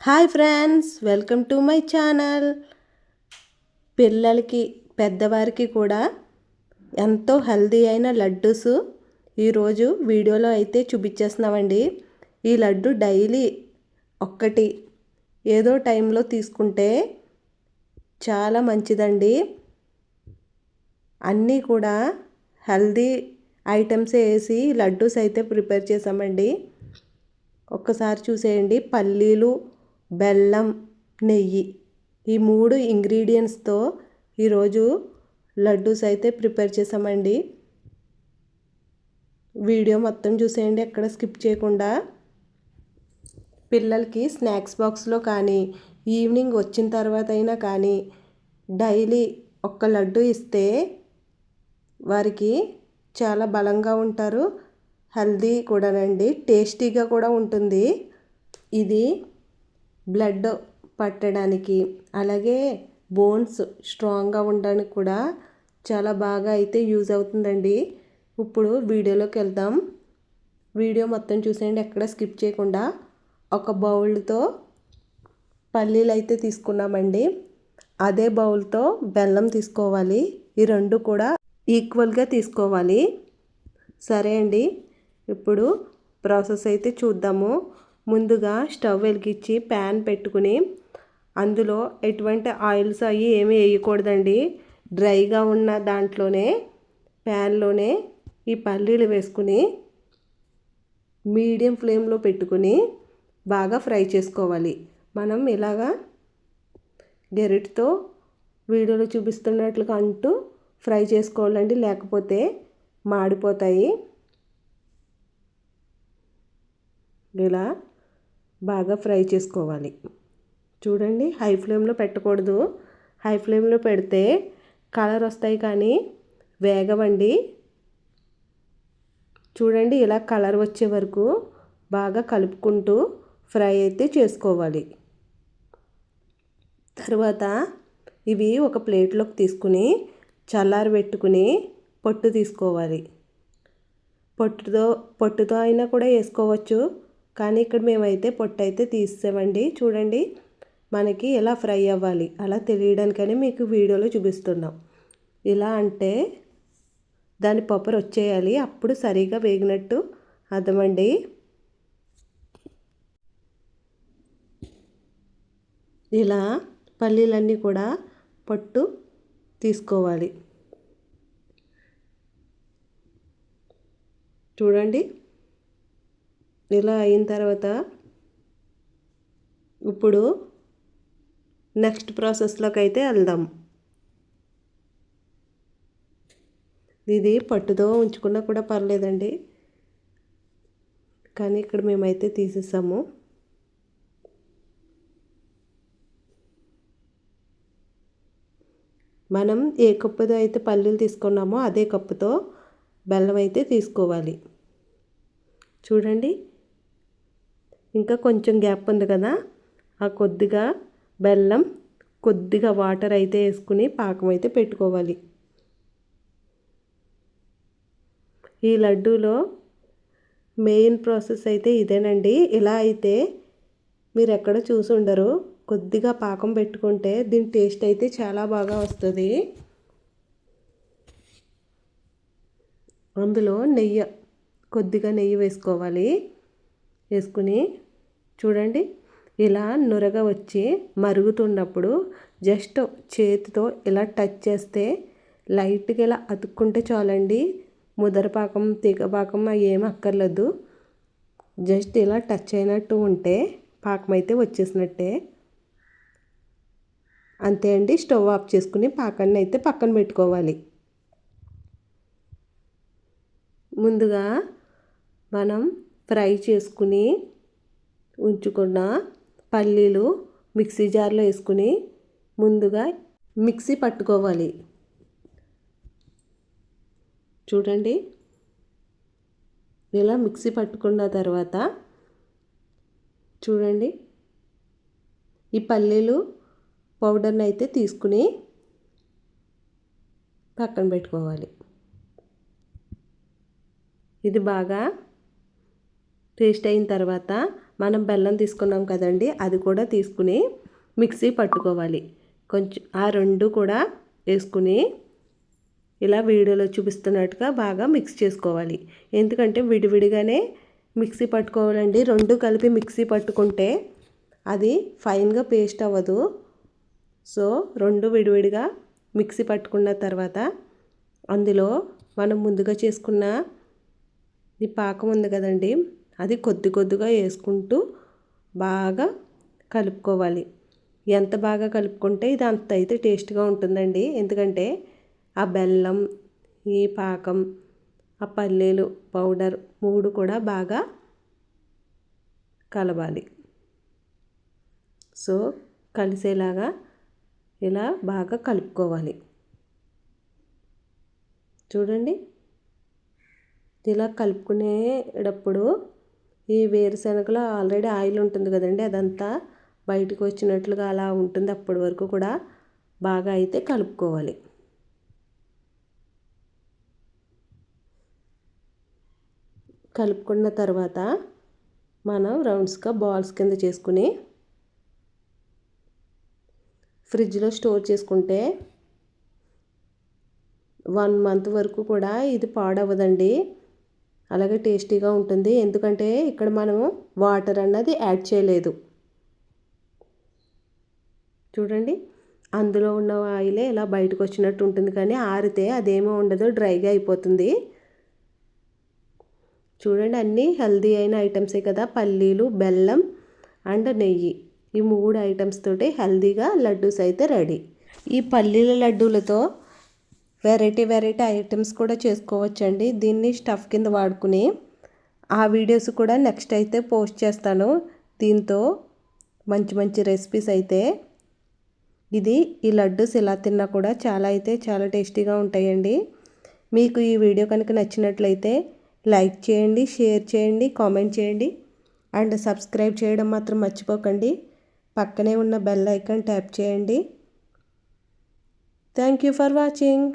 Hi friends welcome to my channel. పిల్లలకి పెద్దవారికి కూడా ఎంతో హెల్దీ అయిన లడ్డూస్ ఈరోజు వీడియోలో అయితే చూపించేస్తున్నామండి. ఈ లడ్డు డైలీ ఒక్కటి ఏదో టైంలో తీసుకుంటే చాలా మంచిదండి. అన్నీ కూడా హెల్దీ ఐటమ్స్ వేసి లడ్డూస్ అయితే ప్రిపేర్ చేసామండి ఒక్కసారి చూసేయండి పల్లీలు బెల్లం నెయ్యి ఈ మూడు ఇంగ్రీడియంట్స్తో ఈరోజు లడ్డూస్ అయితే ప్రిపేర్ చేసామండి వీడియో మొత్తం చూసేయండి ఎక్కడ స్కిప్ చేయకుండా. పిల్లలకి స్నాక్స్ బాక్స్లో కానీ ఈవినింగ్ వచ్చిన తర్వాత అయినా కానీ డైలీ ఒక్క లడ్డు ఇస్తే వారికి చాలా బలంగా ఉంటారు. హెల్దీ కూడానండి టేస్టీగా కూడా ఉంటుంది. ఇది బ్లడ్ పట్టడానికి అలాగే బోన్స్ స్ట్రాంగ్గా ఉండడానికి కూడా చాలా బాగా అయితే యూజ్ అవుతుందండి. ఇప్పుడు వీడియోలోకి వెళ్దాం. వీడియో మొత్తం చూసేయండి ఎక్కడ స్కిప్ చేయకుండా. ఒక బౌల్తో పల్లీలు అయితే తీసుకున్నామండి. అదే బౌల్తో బెల్లం తీసుకోవాలి. ఈ రెండు కూడా ఈక్వల్గా తీసుకోవాలి. సరే అండి ఇప్పుడు ప్రాసెస్ అయితే చూద్దాము. ముందుగా స్టవ్ వెలిగించి ప్యాన్ పెట్టుకుని అందులో ఎటువంటి ఆయిల్స్ అవి ఏమీ వేయకూడదండి. డ్రైగా ఉన్న దాంట్లోనే ప్యాన్లోనే ఈ పల్లీలు వేసుకుని మీడియం ఫ్లేమ్లో పెట్టుకుని బాగా ఫ్రై చేసుకోవాలి. మనం ఇలాగా గెరిటితో వీడియోలో చూపిస్తున్నట్లుగా అంటూ ఫ్రై చేసుకోవాలండి. లేకపోతే మాడిపోతాయి. ఇలా బాగా ఫ్రై చేసుకోవాలి. చూడండి హై ఫ్లేమ్లో పెట్టకూడదు. హై ఫ్లేమ్లో పెడితే కలర్ వస్తాయి కానీ వేగవండి. చూడండి ఇలా కలర్ వచ్చే వరకు బాగా కలుపుకుంటూ ఫ్రై అయితే చేసుకోవాలి. తర్వాత ఇవి ఒక ప్లేట్లోకి తీసుకుని చల్లారి పెట్టుకుని పొట్టు తీసుకోవాలి. పొట్టుతో పొట్టుతో అయినా కూడా వేసుకోవచ్చు. కానీ ఇక్కడ మేమైతే పొట్టు అయితే తీసేవండి. చూడండి మనకి ఎలా ఫ్రై అవ్వాలి అలా తెలియడానికని మీకు వీడియోలో చూపిస్తున్నాం. ఇలా అంటే దాని పప్పర్ వచ్చేయాలి అప్పుడు సరిగా వేగినట్టు అర్థమండి. ఇలా పల్లీలన్నీ కూడా పట్టు తీసుకోవాలి. చూడండి ఇలా అయిన తర్వాత ఇప్పుడు నెక్స్ట్ ప్రాసెస్లోకి అయితే వెళ్దాం. ఇది పట్టుతో ఉంచుకున్నా కూడా పర్లేదండి. కానీ ఇక్కడ మేమైతే తీసేసాము. మనం ఏ కప్పుతో అయితే పల్లీలు తీసుకున్నామో అదే కప్పుతో బెల్లం అయితే తీసుకోవాలి. చూడండి. ఇంకా కొంచెం గ్యాప్ ఉంది కదా ఆ కొద్దిగా బెల్లం కొద్దిగా వాటర్ అయితే వేసుకుని పాకం అయితే పెట్టుకోవాలి. ఈ లడ్డూలో మెయిన్ ప్రాసెస్ అయితే ఇదేనండి. ఇలా అయితే మీరు ఎక్కడ చూసి ఉండరు. కొద్దిగా పాకం పెట్టుకుంటే దీని టేస్ట్ అయితే చాలా బాగా వస్తుంది. అందులో నెయ్యి కొద్దిగా నెయ్యి వేసుకోవాలి. వేసుకుని చూడండి. ఇలా నురగ వచ్చి మరుగుతున్నప్పుడు జస్ట్ చేతితో ఇలా టచ్ చేస్తే లైట్గా ఇలా అతుక్కుంటే చాలండి. ముదరపాకం తీగపాకం ఏం అక్కర్లేదు. జస్ట్ ఇలా టచ్ అయినట్టు ఉంటే పాకం అయితే వచ్చేసినట్టే. అంతే అండి. స్టవ్ ఆఫ్ చేసుకుని పాకాన్ని అయితే పక్కన పెట్టుకోవాలి. ముందుగా మనం ఫ్రై చేసుకుని ఉంచుకున్న పల్లీలు మిక్సీ జార్లో వేసుకుని ముందుగా మిక్సీ పట్టుకోవాలి. చూడండి. ఇలా మిక్సీ పట్టుకున్న తర్వాత చూడండి. ఈ పల్లీలు పౌడర్ని అయితే తీసుకుని పక్కన పెట్టుకోవాలి. ఇది బాగా పేస్ట్ అయిన తర్వాత మనం బెల్లం తీసుకున్నాం కదండి అది కూడా తీసుకుని మిక్సీ పట్టుకోవాలి. కొంచెం ఆ రెండు కూడా వేసుకుని ఇలా వీడియోలో చూపిస్తున్నట్టుగా బాగా మిక్స్ చేసుకోవాలి. ఎందుకంటే విడివిడిగానే మిక్సీ పట్టుకోవాలండి. రెండు కలిపి మిక్సీ పట్టుకుంటే అది ఫైన్గా పేస్ట్ అవ్వదు. సో రెండు విడివిడిగా మిక్సీ పట్టుకున్న తర్వాత అందులో మనం ముందుగా చేసుకున్న ఈ పాకం ఉంది కదండి అది కొద్ది కొద్దిగా వేసుకుంటూ బాగా కలుపుకోవాలి. ఎంత బాగా కలుపుకుంటే ఇది అంత అయితే టేస్ట్గా ఉంటుందండి. ఎందుకంటే ఆ బెల్లం ఈ పాకం ఆ పల్లీలు పౌడర్ మూడు కూడా బాగా కలవాలి సో కలిసేలాగా ఇలా బాగా కలుపుకోవాలి. చూడండి. ఇలా కలుపుకునేటప్పుడు ఈ వేరుశనగలో ఆల్రెడీ ఆయిల్ ఉంటుంది కదండి అదంతా బయటకు వచ్చినట్లుగా అలా ఉంటుంది. అప్పటి వరకు కూడా బాగా అయితే కలుపుకోవాలి. కలుపుకున్న తర్వాత మనం రౌండ్స్గా బాల్స్ కింద చేసుకుని ఫ్రిడ్జ్లో స్టోర్ చేసుకుంటే వన్ మంత్ వరకు కూడా ఇది పాడవదండి. అలాగే టేస్టీగా ఉంటుంది. ఎందుకంటే ఇక్కడ మనము వాటర్ అన్నది యాడ్ చేయలేదు. చూడండి. అందులో ఉన్న ఆయిలే ఇలా బయటకు వచ్చినట్టు ఉంటుంది. కానీ ఆరితే అదేమో ఉండదు. డ్రైగా అయిపోతుంది. చూడండి. అన్నీ హెల్దీ అయిన ఐటమ్సే కదా. పల్లీలు బెల్లం అండ్ నెయ్యి. ఈ మూడు ఐటమ్స్ తోటి హెల్దీగా లడ్డూస్ అయితే రెడీ. ఈ పల్లీల లడ్డూలతో వెరైటీ వెరైటీ ఐటమ్స్ కూడా చేసుకోవచ్చండి. దీన్ని స్టఫ్ కింద వాడుకుని ఆ వీడియోస్ కూడా నెక్స్ట్ అయితే పోస్ట్ చేస్తాను. దీంతో మంచి మంచి రెసిపీస్ అయితే ఇది ఈ లడ్డూస్ ఇలా తిన్నా కూడా చాలా అయితే చాలా టేస్టీగా ఉంటాయండి. మీకు ఈ వీడియో కనుక నచ్చినట్లయితే లైక్ చేయండి షేర్ చేయండి కామెంట్ చేయండి అండ్ సబ్స్క్రైబ్ చేయడం మాత్రం మర్చిపోకండి. పక్కనే ఉన్న బెల్ ఐకాన్ ట్యాప్ చేయండి. Thank you for watching.